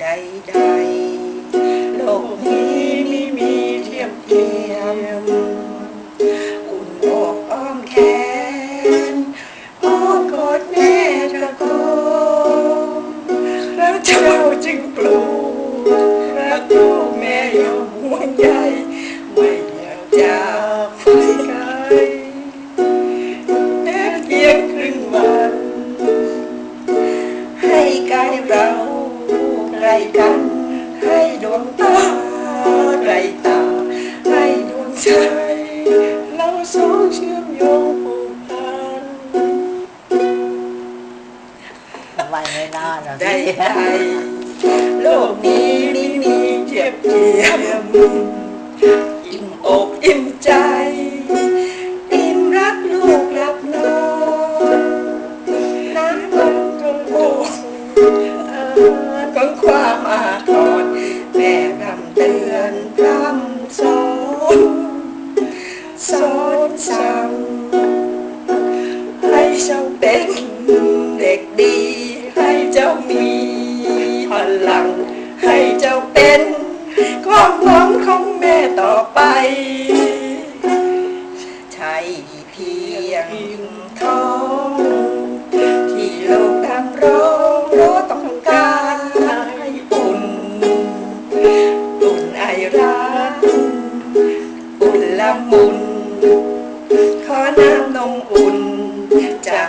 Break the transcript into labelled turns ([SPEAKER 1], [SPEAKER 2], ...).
[SPEAKER 1] ใดๆโลกนี้ไม่มีเทียมเทียมอุ่นอกอ้อมแขนอ้อมกอดแม่ตะโกนแล้วเจ้าจึงปลูกรักลูกแม่ยอมห่วงใยไม่อยากจากไปไกลแม้เพียงครึ่งวัน ให้กายเรา ใกล้กัน ให้ดวงตาใกล้ตา ให้ดวงใจเราสองเชื่อมโยงผูกพัน
[SPEAKER 2] ทำไมไม่นอนอะ
[SPEAKER 1] ได้
[SPEAKER 2] พี่
[SPEAKER 1] ใจโลกนี้ไม่มีเทียบเทียมอิ่มอกอิ่มใจ ความอาทรแม่รำเตือนพร่ำสอนสอนสั่งให้เจ้าเป็นเด็กดี ให้เจ้ามีพลัง ให้เจ้าเป็นความหวังของแม่ต่อไป ใช่เพียงท้อ รักอุ่นละมุน ขอน้ำนมอุ่นจาก